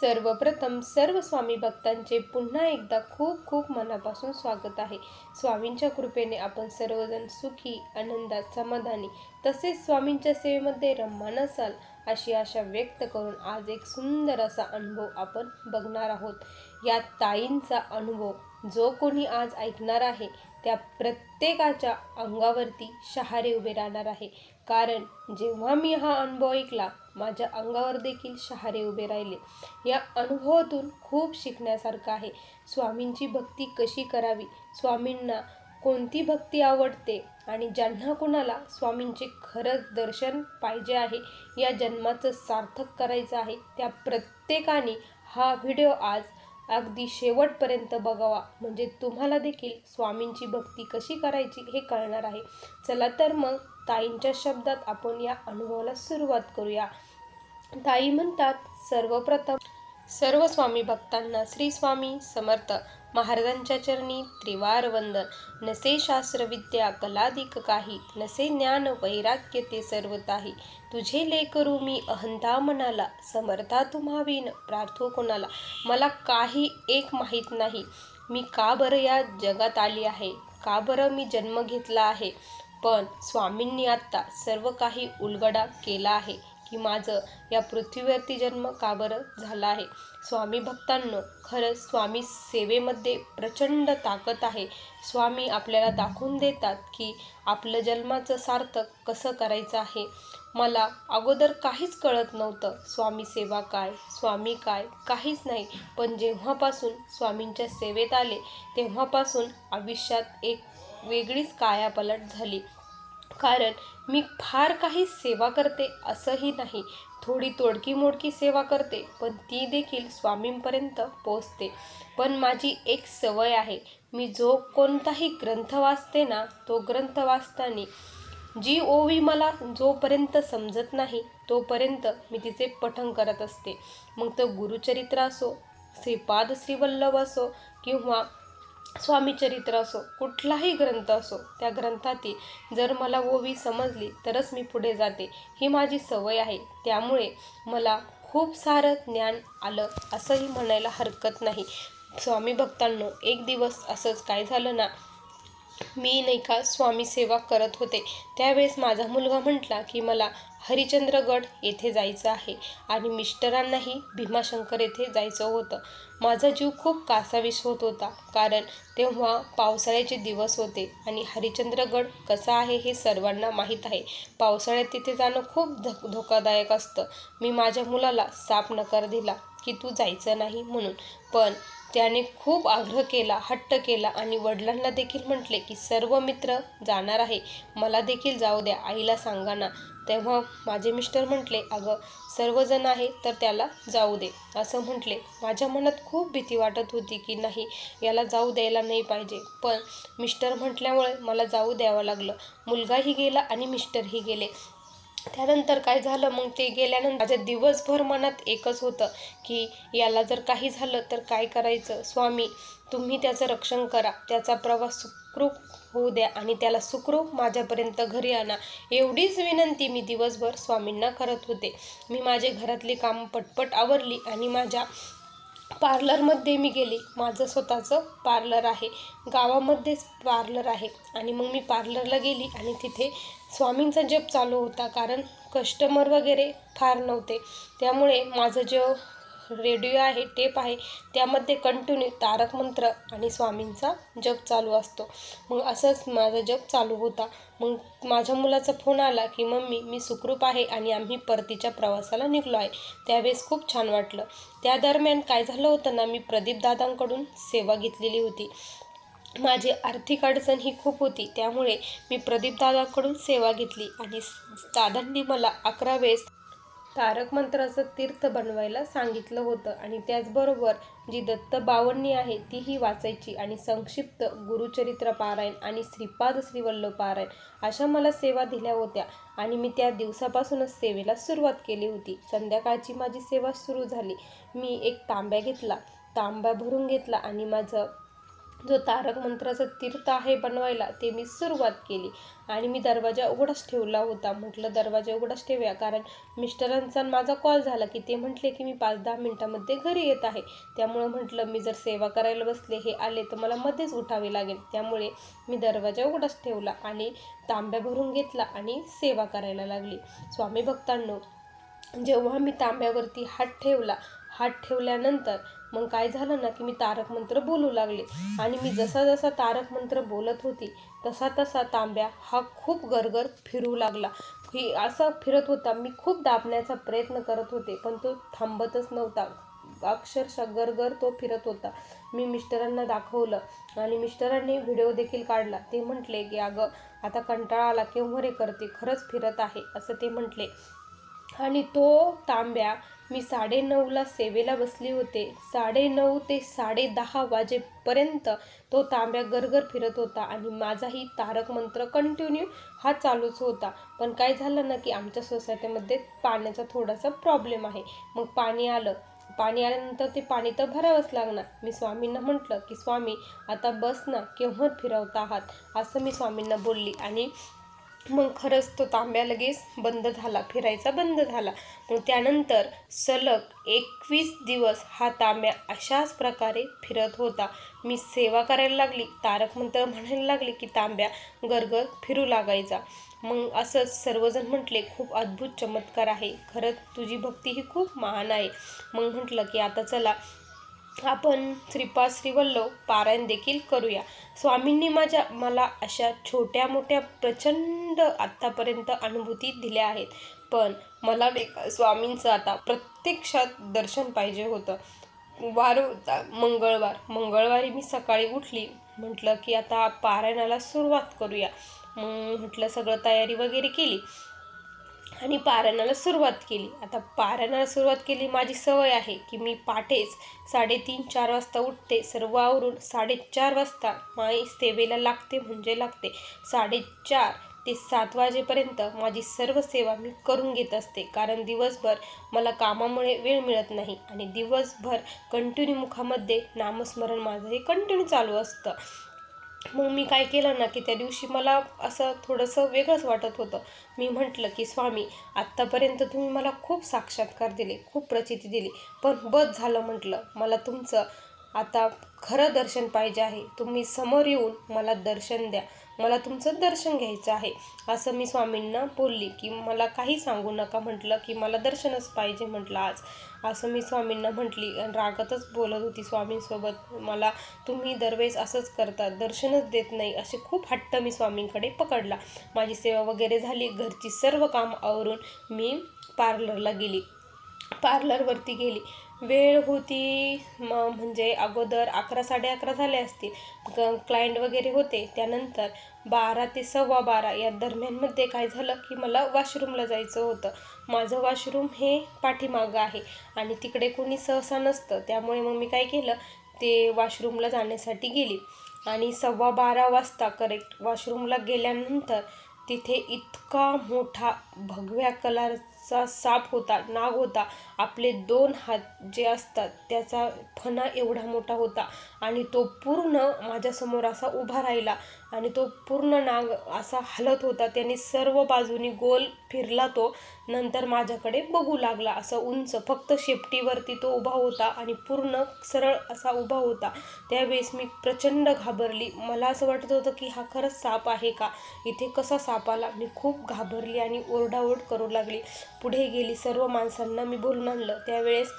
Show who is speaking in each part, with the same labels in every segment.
Speaker 1: सर्वप्रथम सर्व स्वामी भक्तांचे पुन्हा एकदा खूप खूप मनापासून स्वागत आहे. स्वामींच्या कृपेने आपण सर्वजण सुखी आनंदात समाधानी तसेच स्वामींच्या सेवेमध्ये रममान असाल अशी आशा व्यक्त करून आज एक सुंदर असा अनुभव आपण बघणार आहोत. या ताईंचा अनुभव जो कोणी आज ऐकणार आहे त्या प्रत्येकाच्या अंगावरती शहारे उभे राहणार आहे. कारण जेव्हा मी हा अनुभव ऐकला माझ्या अंगावर देखील शहारे उभे राहिले. या अनुभवातून खूप शिकण्यासारखं आहे. स्वामींची भक्ती कशी करावी? स्वामींना कोणती भक्ती आवडते? आणि ज्यांना कुणाला स्वामींचे खरंच दर्शन पाहिजे आहे या जन्माचं सार्थक करायचं आहे त्या प्रत्येकाने हा व्हिडिओ आज अगदी शेवटपर्यंत बघावा. म्हणजे तुम्हाला देखील स्वामींची भक्ती कशी करायची हे कळणार आहे. चला तर मग ताईंच्या शब्दात आपण या अनुभवाला सुरुवात करूया. ताई म्हणतात सर्वप्रथम सर्व स्वामी भक्तांना श्री स्वामी समर्थ. महाराजांच्या चरणी त्रिवार वंदन नसे शास्त्रविद्या कलादिक काही. नसे ज्ञान वैराग्य ते सर्वताही तुझे लेकरू मी अहंता मनाला. समर्था तुम्हावीन प्रार्थो कोणाला. मला काही एक माहीत नाही. मी का बरं या जगात आली आहे? का बरं मी जन्म घेतला आहे? पण स्वामींनी आत्ता सर्व काही उलगडा केला आहे की माझं या पृथ्वीवरती जन्म का बरं झाला आहे? स्वामी भक्तांनो खरंच स्वामी सेवेमध्ये प्रचंड ताकद आहे. स्वामी आपल्याला दाखवून देतात की आपलं जन्माचं सार्थक कसं करायचं आहे. मला अगोदर काहीच कळत नव्हतं स्वामी सेवा काय स्वामी काय काहीच नाही. पण जेव्हापासून स्वामींच्या सेवेत आले तेव्हापासून आयुष्यात एक वेगळीच कायापलट झाली. कारण मी फार काही सेवा करते असंही नाही. थोडी तोडकी मोडकी सेवा करते पण ती देखील स्वामींपर्यंत पोचते पण माझी एक सवय आहे. मी जो कोणताही ग्रंथ वाचते ना तो ग्रंथ वाचताना जी ओवी मला जोपर्यंत समजत नाही तोपर्यंत मी तिचे पठण करत असते. मग तो गुरुचरित्र असो श्रीपाद श्रीवल्लभ असो किंवा स्वामीचरित्र असो कुठलाही ग्रंथ असो त्या ग्रंथातील जर मला ओवी समजली तरच मी पुढे जाते ही माझी सवय आहे. त्यामुळे मला खूप सारं ज्ञान आलं असंही म्हणायला हरकत नाही. स्वामी भक्तांनो एक दिवस असंच काय झालं ना मी नाही का स्वामी सेवा करत होते. त्यावेळेस माझा मुलगा म्हटला की मला हरिचंद्रगड येथे जायचं आहे आणि मिस्टरांनाही भीमाशंकर येथे जायचं होतं. माझा जीव खूप कासावीस होत होता कारण तेव्हा पावसाळ्याचे दिवस होते आणि हरिचंद्रगड कसा आहे हे सर्वांना माहीत आहे. पावसाळ्यात तिथे जाणं खूप धक धोकादायक असतं. मी माझ्या मुलाला साप नकार दिला की तू जायचं नाही म्हणून. पण त्याने खूप आग्रह केला हट्ट केला आणि वडिलांना देखील म्हटले की सर्व मित्र जाणार आहे. मला देखील जाऊ द्या. आईला सांगा ना. तेव्हा माझे मिस्टर म्हटले अगं सर्वजण आहे तर त्याला जाऊ दे. असं म्हटले. माझ्या मनात खूप भीती वाटत होती की नाही याला जाऊ द्यायला नाही पाहिजे. पण मिस्टर म्हटल्यामुळे मला जाऊ द्यावं लागलं. मुलगाही गेला आणि मिस्टरही गेले. त्यानंतर काय झालं? मग ते गेल्यानंतर माझ्या दिवसभर मनात एकच होतं की याला जर काही झालं तर काय करायचं? स्वामी तुम्ही त्याचं रक्षण करा. त्याचा प्रवास सुखरूप होऊ द्या आणि त्याला सुखरूप माझ्यापर्यंत घरी आणा. एवढीच विनंती मी दिवसभर स्वामींना करत होते. मी माझे घरातली कामं पटपट आवरली आणि माझ्या पार्लरमध्ये मी गेले. माझं स्वतःचं पार्लर आहे. गावामध्येच पार्लर आहे. आणि मग मी पार्लरला गेली आणि तिथे स्वामींचा जप चालू होता कारण कस्टमर वगैरे फार नव्हते. त्यामुळे माझं जो रेडिओ आहे टेप आहे त्यामध्ये कंटिन्यू तारक मंत्र आणि स्वामींचा जप चालू असतो. मग असंच माझा जप चालू होता. मग माझ्या मुलाचा फोन आला की मम्मी मी सुखरूप आहे आणि आम्ही परतीच्या प्रवासाला निघलो आहे. त्यावेळेस खूप छान वाटलं. त्या दरम्यान काय झालं होतं ना मी प्रदीपदादांकडून सेवा घेतलेली होती. माझी आर्थिक अडचण ही खूप होती. त्यामुळे मी प्रदीपदादाकडून सेवा घेतली आणि दादांनी मला अकरा वेळेस तारक मंत्राचं तीर्थ बनवायला सांगितलं होतं आणि त्याचबरोबर जी दत्त बावन्नी आहे तीही वाचायची आणि संक्षिप्त गुरुचरित्र पारायण आणि श्रीपाद श्रीवल्लभ पारायण अशा मला सेवा दिल्या होत्या आणि मी त्या दिवसापासूनच सेवेला सुरुवात केली होती. संध्याकाळची माझी सेवा सुरू झाली. मी एक तांब्या घेतला. तांब्या भरून घेतला आणि माझं जो तारक मंत्राचं तीर्थ आहे बनवायला ते मी सुरुवात केली. आणि मी दरवाजा उघडाच ठेवला होता. म्हटलं दरवाजा उघडाच ठेवूया. कारण मिस्टरांचा आणि माझा कॉल झाला की ते म्हटले की मी पाच दहा मिनटामध्ये घरी येत आहे. त्यामुळं म्हटलं मी जर सेवा करायला बसले हे आले तर मला मध्येच उठावे लागेल. त्यामुळे मी दरवाजा उघडाच ठेवला आणि तांब्या भरून घेतला आणि सेवा करायला लागली. स्वामी भक्तांनो जेव्हा मी तांब्यावरती हात ठेवला हात ठेवल्यानंतर मग काय झालं ना की मी तारक मंत्र बोलू लागले. आणि मी जसा जसा तारक मंत्र बोलत होती तसा तसा तांब्या हा खूप गरगर फिरू लागला. की असं फिरत होता मी खूप दाबण्याचा प्रयत्न करत होते पण तो थांबतच नव्हता. अक्षरशः गरगर तो फिरत होता. मी मिस्टरांना दाखवलं आणि मिस्टरांनी व्हिडिओ देखील काढला. ते म्हटले की अगं आता कंटाळा आला केव्हा रे करते? खरंच फिरत आहे असं ते म्हटले. आणि तो तांब्या मी साडेनऊला सेवेला बसले होते. साडेनऊ ते साडेदहा वाजेपर्यंत तो तांब्या गरगर फिरत होता आणि माझाही तारक मंत्र कंटिन्यू हा चालूच होता. पण काय झालं ना की आमच्या सोसायटीमध्ये पाण्याचा थोडासा प्रॉब्लेम आहे. मग पाणी आलं. पाणी आल्यानंतर ते पाणी तर भरावंच लागणार. मी स्वामींना म्हटलं की स्वामी आता बस ना केव्हा फिरवता आहात? असं मी स्वामींना बोलली आणि मग खरंच तो तांब्या लगेच बंद झाला फिरायचा बंद झाला. मग त्यानंतर सलग एकवीस दिवस हा तांब्या अशाच प्रकारे फिरत होता. मी सेवा करायला लागली तारक मंत्र म्हणायला लागले की तांब्या गरगर फिरू लागायचा. मग असंच सर्वजण म्हटले खूप अद्भुत चमत्कार आहे. खरंच तुझी भक्ती ही खूप महान आहे. मग म्हटलं की आता चला आपण श्रीपाद श्रीवल्लभ पारायण देखील करूया. स्वामींनी माझ्या मला अशा छोट्या मोठ्या प्रचंड आत्तापर्यंत अनुभूती दिल्या आहेत. पण मला वेग स्वामींचं आता प्रत्यक्षात दर्शन पाहिजे होतं. वार मंगळवार मंगळवारी मी सकाळी उठली. म्हटलं की आता पारायणाला सुरुवात करूया. मग म्हटलं सगळं तयारी वगैरे केली. आणि पारायणाला सुरुवात केली. आता पारायणाला सुरुवात केली माझी सवय आहे की मी पाठेच साडेतीन चार वाजता उठते. सर्व आवरून साडेचार वाजता माई सेवेला लागते म्हणजे लागते. साडेचार ते सात वाजेपर्यंत माझी सर्व सेवा मी करून घेत असते. कारण दिवसभर मला कामामुळे वेळ मिळत नाही आणि दिवसभर कंटिन्यू मुखामध्ये नामस्मरण माझं हे कंटिन्यू चालू असतं. मग मी काय केलं ना की त्या दिवशी मला असं थोडंसं वेगळंच वाटत होतं. मी म्हटलं की स्वामी आत्तापर्यंत तुम्ही मला खूप साक्षात्कार दिले खूप प्रचिती दिली. पण बस झालं म्हटलं मला तुमचं आता खरं दर्शन पाहिजे आहे. तुम्ही समोर येऊन मला दर्शन द्या. मला तुमचं दर्शन घ्यायचं आहे. असं मी स्वामींना बोलली की मला काही सांगू नका म्हटलं की मला दर्शनच पाहिजे म्हटलं आज. असं मी स्वामींना म्हटली आणि रागातच बोलत होती स्वामींसोबत. मला तुम्ही दरवेळेस असंच करता दर्शनच देत नाही असे खूप हट्ट मी स्वामींकडे पकडला. माझी सेवा वगैरे झाली घरची सर्व काम आवरून मी पार्लरला गेली. पार्लरवरती गेली. वेळ होती म म्हणजे अगोदर अकरा साडे अकरा झाले असतील. क क्लायंट वगैरे होते. त्यानंतर बारा ते सव्वा बारा या दरम्यानमध्ये काय झालं की मला वॉशरूमला जायचं होतं. माझं वॉशरूम हे पाठीमागं आहे आणि तिकडे कोणी सहसा नसतं. त्यामुळे मग मी काय केलं ते वॉशरूमला जाण्यासाठी गेली. आणि सव्वा बारा वाजता करेक्ट वॉशरूमला गेल्यानंतर तिथे इतका मोठा भगव्या कलर सा साप होता नाग होता. आपले दोन हात जे असतात त्याचा फणा एवढा मोठा होता आणि तो पूर्ण माझ्यासमोर असा उभा राहिला. आणि तो पूर्ण नाग असा हलत होता. त्याने सर्व बाजूनी गोल फिरला तो. नंतर माझ्याकडे बघू लागला. असं उंच फक्त शेपटीवरती तो उभा होता आणि पूर्ण सरळ असा उभा होता. त्यावेळेस मी प्रचंड घाबरली. मला असं वाटत होतं की हा खरंच साप आहे का? इथे कसा साप आला? मी खूप घाबरली आणि ओरडाओरड करू लागली. पुढे गेली सर्व माणसांना मी बोलून आणलं त्यावेळेस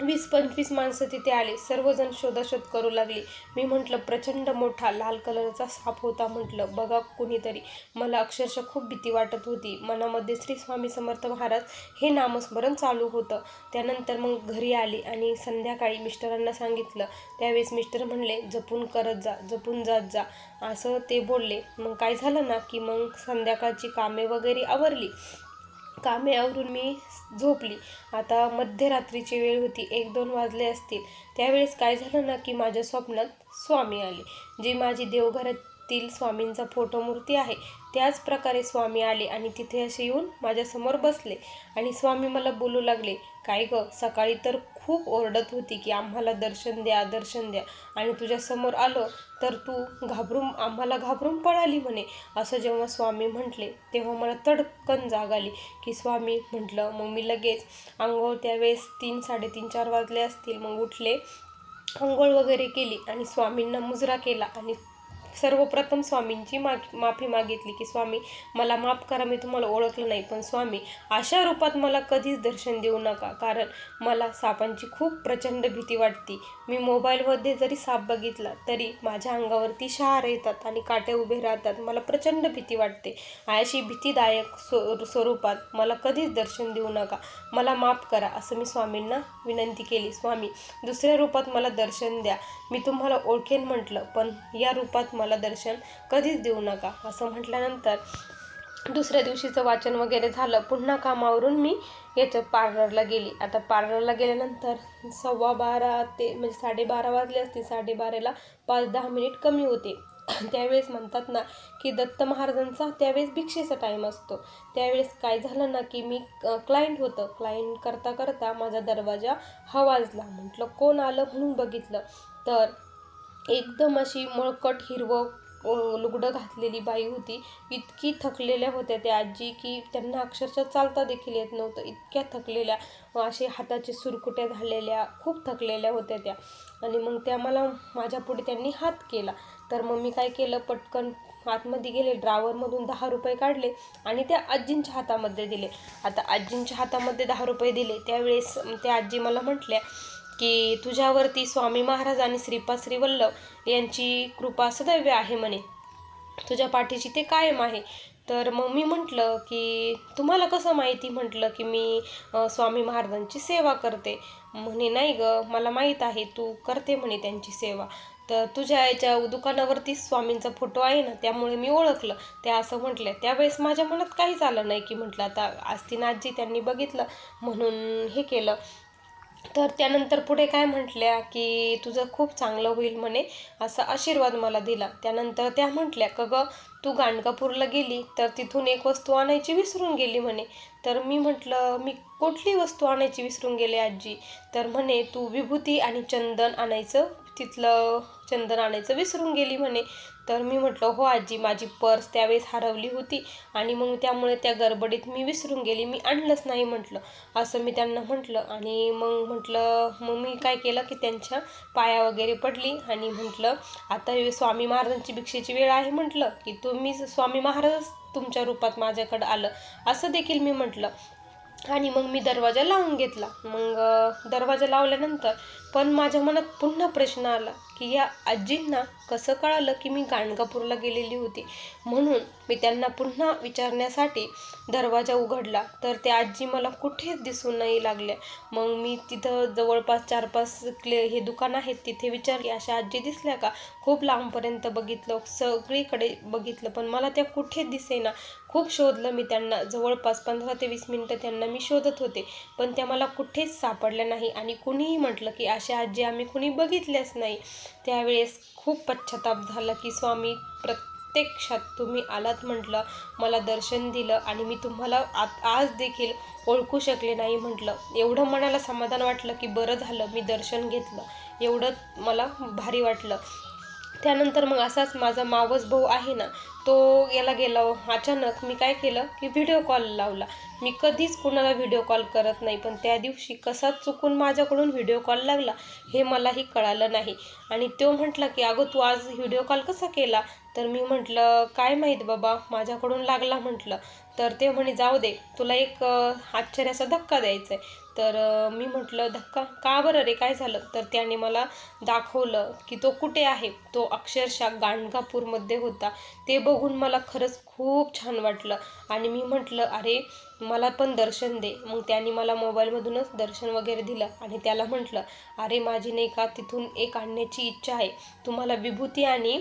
Speaker 1: वीस पंचवीस माणसं तिथे आले. सर्वजण शोधाशोध करू लागले. मी म्हटलं प्रचंड मोठा लाल कलरचा साप होता म्हटलं. बघा कुणीतरी. मला अक्षरशः खूप भीती वाटत होती. मनामध्ये श्री स्वामी समर्थ महाराज हे नामस्मरण चालू होतं. त्यानंतर मग घरी आली आणि संध्याकाळी मिस्टरांना सांगितलं. त्यावेळेस मिस्टर म्हणले जपून करत जा जपून जात जा. असं ते बोलले. मग काय झालं ना की मग संध्याकाळची कामे वगैरे आवरली. कामे आवरून मी झोपली. आता मध्यरात्रीची वेळ होती. एक दोन वाजले असतील. त्यावेळेस काय झालं ना की माझ्या स्वप्नात स्वामी आले. जी माझी देवघरातील स्वामींचा फोटो मूर्ती आहे त्याच प्रकारे स्वामी आले आणि तिथे असे येऊन माझ्यासमोर बसले. आणि स्वामी मला बोलू लागले काय ग सकाळी तर खूप ओरडत होती की आम्हाला दर्शन द्या दर्शन द्या. आणि तुझ्यासमोर आलो तर तू घाबरून आम्हाला घाबरून पळाली म्हणे. असं जेव्हा स्वामी म्हटले तेव्हा मला तडकन जाग आली की स्वामी म्हटलं मग मी लगेच आंघोळ त्यावेळेस तीन साडेतीन चार वाजले असतील. मग उठले आंघोळ वगैरे केली आणि स्वामींना मुजरा केला आणि सर्वप्रथम स्वामींची मा माफी मागितली की स्वामी मला माफ करा मी तुम्हाला ओळखलं नाही पण स्वामी अशा रूपात मला कधीच दर्शन देऊ नका कारण मला सापांची खूप प्रचंड भीती वाटते. मी मोबाईलमध्ये जरी साप बघितला तरी माझ्या अंगावरती शहार येतात आणि काटे उभे राहतात. मला प्रचंड भीती वाटते. अशी भीतीदायक स्व स्वरूपात मला कधीच दर्शन देऊ नका. मला माफ करा असं मी स्वामींना विनंती केली. स्वामी दुसऱ्या रूपात मला दर्शन द्या. मी तुम्हाला ओळखेन म्हटलं पण या रूपात मला दर्शन कधीच देऊ नका. असं म्हटल्यानंतर दुसऱ्या दिवशीचं वाचन वगैरे झालं. पुन्हा कामावरून मी याचं पार्लरला गेली. आता पार्लरला गेल्यानंतर सव्वा बारा ते म्हणजे साडेबारा वाजले असते साडेबाराला पाच दहा मिनिट कमी होते. त्यावेळेस म्हणतात ना की दत्त महाराजांचा त्यावेळेस भिक्षेचा टाईम असतो. त्यावेळेस काय झालं ना की मी क्लायंट होतं. क्लायंट करता करता माझा दरवाजा हा वाजला. म्हटलं कोण आलं? म्हणून बघितलं. तर एकदम अशी मळकट हिरवं लुगडं घातलेली बाई होती. इतकी थकलेल्या होत्या त्या आजी की त्यांना अक्षरशः चालता देखील येत नव्हतं. इतक्या थकलेल्या असे हाताचे सुरकुट्या झालेल्या खूप थकलेल्या होत्या त्या. आणि मग त्या मला माझ्यापुढे त्यांनी हात केला. तर मग मी काय केलं? पटकन आतमध्ये गेले ड्रावरमधून दहा रुपये काढले आणि त्या आजींच्या हातामध्ये दिले. आता आजींच्या हातामध्ये दहा रुपये दिले. त्यावेळेस त्या आजी मला म्हटल्या की तुझ्यावरती स्वामी महाराज आणि श्रीपाद श्रीवल्लभ यांची कृपा सदैव आहे म्हणे. तुझ्या पाठीशी ते कायम आहे. तर मग मी म्हटलं की तुम्हाला कसं माहिती? म्हटलं की मी स्वामी महाराजांची सेवा करते. म्हणे नाही ग मला माहीत आहे तू करते म्हणे त्यांची सेवा. तर तुझ्या याच्या दुकानावरती स्वामींचा फोटो आहे ना त्यामुळे मी ओळखलं. त्या असं म्हटलं. त्यावेळेस माझ्या मनात काहीच आलं नाही की म्हटलं आता आस्तीन आजी त्यांनी बघितलं म्हणून हे केलं. तर त्यानंतर पुढे काय म्हटल्या की तुझं खूप चांगलं होईल म्हणे असा आशीर्वाद मला दिला. त्यानंतर त्या म्हटल्या का ग तू गाणगापूरला गेली तर तिथून एक वस्तू आणायची विसरून गेली म्हणे. तर मी म्हटलं मी कुठली वस्तू आणायची विसरून गेले आजी? तर म्हणे तू विभूती आणि चंदन आणायचं तिथलं चंदन आणायचं विसरून गेली म्हणे. तर मी म्हटलं हो आजी माझी पर्स त्यावेळेस हरवली होती आणि मग त्यामुळे त्या गडबडीत मी विसरून गेली. मी आणलंच नाही म्हटलं. असं मी त्यांना म्हटलं आणि मग म्हटलं मग मी काय केलं की त्यांच्या पाया वगैरे पडली आणि म्हटलं आता हे स्वामी महाराजांची भिक्षेची वेळ आहे म्हटलं की तुम्ही स्वामी महाराज तुमच्या रूपात माझ्याकडं आलं. असं देखील मी म्हटलं. आणि मग मी दरवाजा लावून घेतला. मग दरवाजा लावल्यानंतर पण माझ्या मनात पुन्हा प्रश्न आला की या आजींना कसं कळालं की मी गाणगापूरला गेलेली होती? म्हणून मी त्यांना पुन्हा विचारण्यासाठी दरवाजा उघडला. तर त्या आजी मला कुठेच दिसून नाही लागल्या. मग मी तिथं जवळपास चार पाच क्ले हे दुकान आहेत तिथे विचारली अशा आजी दिसल्या का? खूप लांबपर्यंत बघितलं सगळीकडे बघितलं पण मला त्या कुठेच दिसेना. खूप शोधलं मी त्यांना. जवळपास पंधरा ते वीस मिनटं त्यांना मी शोधत होते पण त्या मला कुठेच सापडल्या नाही. आणि कुणीही म्हटलं की अशा आजी आम्ही कुणी बघितल्याच नाही. त्यावेळेस खूप पश्चाताप झाला की स्वामी प्रत्यक्षात तुम्ही आलात म्हटलं मला दर्शन दिलं आणि मी तुम्हाला आ आज देखील ओळखू शकले नाही म्हटलं. एवढं मनाला समाधान वाटलं की बरं झालं मी दर्शन घेतलं. एवढं मला भारी वाटलं. त्यानंतर मग असाच माझा मावस भाऊ आहे ना तो याला गेला. अचानक मी काय केलं की व्हिडिओ कॉल लावला. मी कधीच कुणाला व्हिडिओ कॉल करत नाही पण त्या दिवशी कसा चुकून माझ्याकडून व्हिडिओ कॉल लागला हे मलाही कळालं नाही. आणि तो म्हटला की अगं तू आज व्हिडिओ कॉल कसा केला? तर मी म्हटलं काय माहीत बाबा माझ्याकडून लागला म्हटलं. तर ते म्हणे जाऊ दे तुला एक आश्चर्याचा धक्का द्यायचा आहे तर मी म्हटलं धक्का? का बरं रे काय झालं? तर त्याने मला दाखवलं की तो कुठे आहे? तो अक्षरशः गाणगापूरमध्ये होता. ते बघून मला खरंच खूप छान वाटलं. आणि मी म्हटलं अरे मला पण दर्शन दे. मग त्याने मला मोबाईलमधूनच दर्शन वगैरे दिलं आणि त्याला म्हटलं अरे माझी नाही का तिथून एक आणण्याची इच्छा आहे. तुम्हाला विभूती आणि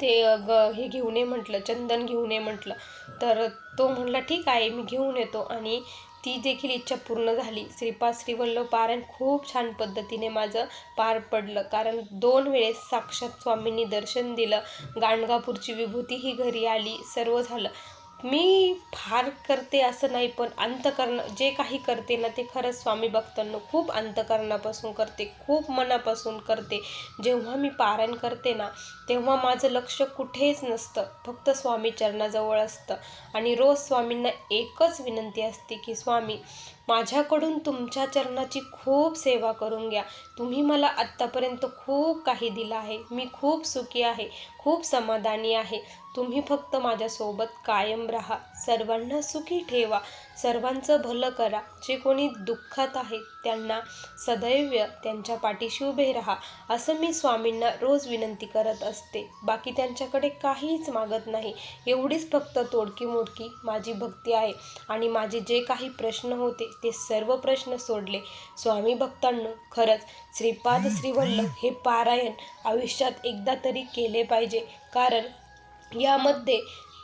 Speaker 1: ते ग हे घेऊन ये म्हटलं चंदन घेऊन ये म्हटलं. तर तो म्हटला ठीक आहे मी घेऊन येतो. आणि ती देखील इच्छा पूर्ण झाली. श्रीपाद श्रीवल्लभ पारायण खूप छान पद्धतीने माझं पार पडलं. कारण दोन वेळेस साक्षात स्वामींनी दर्शन दिलं. गाणगापूरची विभूती ही घरी आली. सर्व झालं. मी फार करते असं नाही पण अंतकरण जे काही करते ना ते खरंच स्वामी भक्तांना खूप अंतकरणापासून करते. खूप मनापासून करते. जेव्हा मी पारायण करते ना तेव्हा माझं लक्ष कुठेच नसतं. फक्त स्वामी चरणाजवळ असतं. आणि रोज स्वामींना एकच विनंती असते की स्वामी माझ्याकडून तुमच्या चरणाची खूप सेवा करून घ्या. तुम्ही मला आत्तापर्यंत खूप काही दिलं आहे. मी खूप सुखी आहे. खूप समाधानी आहे. तुम्ही फक्त माझ्यासोबत कायम राहा. सर्वांना सुखी ठेवा. सर्वांचं भलं करा. जे कोणी दुःखात आहेत त्यांना सदैव त्यांच्या पाठीशी उभे राहा. असं मी स्वामींना रोज विनंती करत असते. बाकी त्यांच्याकडे काहीच मागत नाही. एवढीच फक्त तोडकी मोडकी माझी भक्ती आहे. आणि माझे जे काही प्रश्न होते ते सर्व प्रश्न सोडले. स्वामी भक्तांनो खरंच श्रीपाद श्रीवल्लभ हे पारायण आयुष्यात एकदा तरी केले पाहिजे. कारण यामध्ये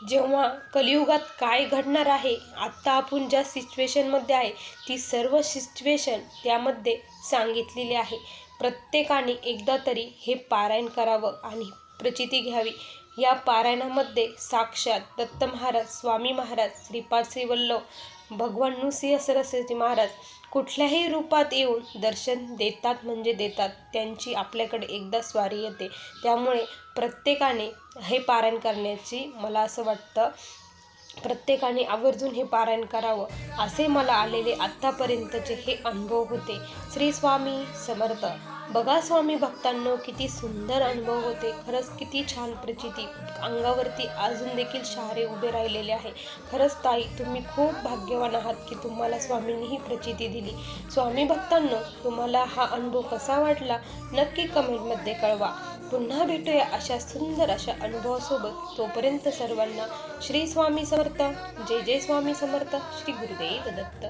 Speaker 1: जेव्हा कलियुगात काय घडणार आहे आत्ता आपण ज्या सिच्युएशनमध्ये आहे ती सर्व सिच्युएशन त्यामध्ये सांगितलेली आहे. प्रत्येकाने एकदा तरी हे पारायण करावं आणि प्रचिती घ्यावी. या पारायणामध्ये साक्षात दत्त महाराज स्वामी महाराज श्रीपाद श्रीवल्लभ भगवान नृसिंह सरस्वती महाराज कुठल्याही रूपात येऊन दर्शन देतात म्हणजे देतात. त्यांची आपल्याकडे एकदा स्वारी येते. त्यामुळे प्रत्येकाने हे पारायण करण्याची मला असं वाटतं. प्रत्येकाने आवर्जून हे पारायण करावं असे मला आलेले आत्तापर्यंतचे हे अनुभव होते. श्री स्वामी समर्थ. बघा स्वामी भक्तांनो किती सुंदर अनुभव होते. खरंच किती छान प्रचिती. अंगावरती अजून देखील शहारे उभे राहिलेले आहे. खरंच ताई तुम्ही खूप भाग्यवान आहात की तुम्हाला स्वामींनी ही प्रचिती दिली. स्वामी भक्तांनो तुम्हाला हा अनुभव कसा वाटला? नक्की कमेंटमध्ये कळवा. पुन्हा भेटूया अशा सुंदर अशा अनुभवासोबत. तोपर्यंत सर्वांना श्री स्वामी समर्थ जय जय स्वामी समर्थ श्री गुरुदेव दत्त.